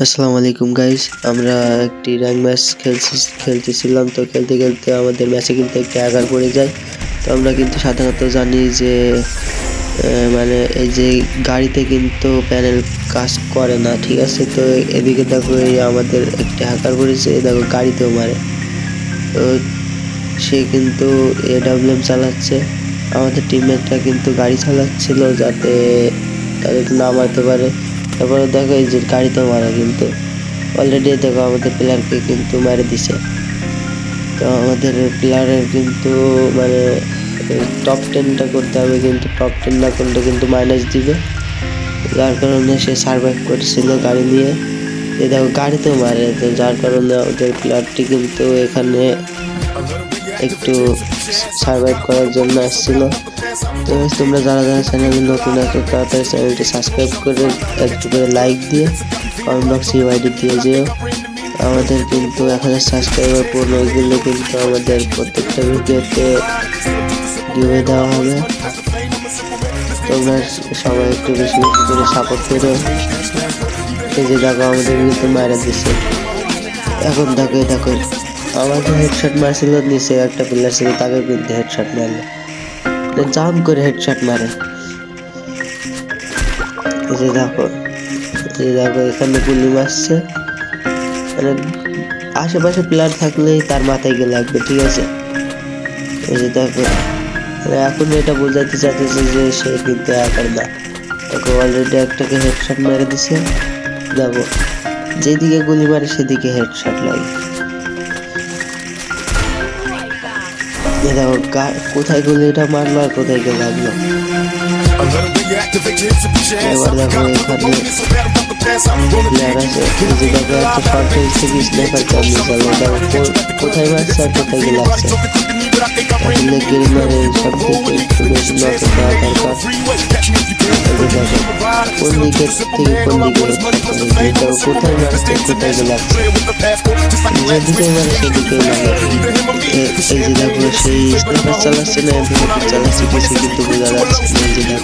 আসসালামু আলাইকুম গাইস আমরা একটি র্যাঙ্ক ম্যাচ খেলছি খেলতেছিলাম। তো খেলতে খেলতে আমাদের ম্যাচে কিন্তু একটি আঘাত পড়ে যায়। তো আমরা কিন্তু সাধারণত জানি যে মানে এই যে গাড়িতে কিন্তু প্যানেল কাজ করে না, ঠিক আছে? তো এদিকে দেখো এই আমাদের একটি হ্যাকার পড়েছে দেখো গাড়িতেও মারে। তো সে কিন্তু এডাব্লিউএম চালাচ্ছে। আমাদের টিমমেটরা কিন্তু গাড়ি চালাচ্ছিল যাতে তাদের নামাতে পারে। তারপরে দেখো এই যে গাড়িতে মারা কিন্তু অলরেডি দেখো আমাদের প্লেয়ারকে কিন্তু মেরে দিছে। তো আমাদের প্লেয়ারের কিন্তু মানে টপ টেনটা করতে হবে কিন্তু টপ টেন না করলে কিন্তু মাইনাস দিবে। যার কারণে সে সার্ভাইভ করেছিল গাড়ি নিয়ে। এই দেখো গাড়িতেও মারে, তো যার কারণে আমাদের প্লেয়ারটি কিন্তু এখানে একটু সার্ভাইভ করার জন্য আসছিল। তো তোমরা যারা যারা চ্যানেলে নতুন আছো, তাড়াতাড়ি চ্যানেলটি সাবস্ক্রাইব করে একটু করে লাইক দিয়ে কমেন্ট বক্সে ইউআইডি দিয়ে যেও। আমাদের কিন্তু এক হাজার সাবস্ক্রাইবার পূর্ণ হয়ে গেলে কিন্তু আমাদের প্রত্যেকটা ভিডিওতে গিভে দেওয়া হবে। তোমরা সবাই একটু বেশি বেশি করে সাপোর্ট করো। এই যে দেখো, আমাদের কিন্তু মারা দিচ্ছে এখন দেখো দেখো, আমাদের হেডশট মারছিল, নিচে একটা প্লেয়ার ছিল, তাকে কিন্তু হেডশট মারলো। জাম করে হেডশট মারে। এই যে দেখো, এই দেখো, এখানে গুলি মারছে মানে আশেপাশে প্লেয়ার থাকলেই তার মাথায় গিয়ে লাগবে, ঠিক আছে? এই যে দেখো মানে এখন এটা বোঝাতে চাইতেছে যে সে কিন্তু একার না। দেখো অলরেডি একটাকে হেডশট মেরে দিছে। দেখো, যেদিকে গুলি মারে সেদিকে হেডশট লাগে। দেখো কোথায় কোথায় এটা মারলো আর কোথায় গেলে লাগল? এবার দেখো এখানে প্লেয়ার গেল কোথায় মারছে আর কোথায় গেলে লাগছে? আসলে গেমারে সব দিকে একটু বেশি নজর দেওয়া দরকার এই যে দেখো কোন দিকে থেকে কোন দিকে এটা কোথায় মারছে কোথায় গিয়ে লাগছে যেদিকে মারে সেদিকেই লাগে এ- এই যে দেখো সেই স্নাইপার চালাচ্ছে না এমপি চালাচ্ছে কিছু কিন্তু বোঝা যাচ্ছে না এই যে দেখো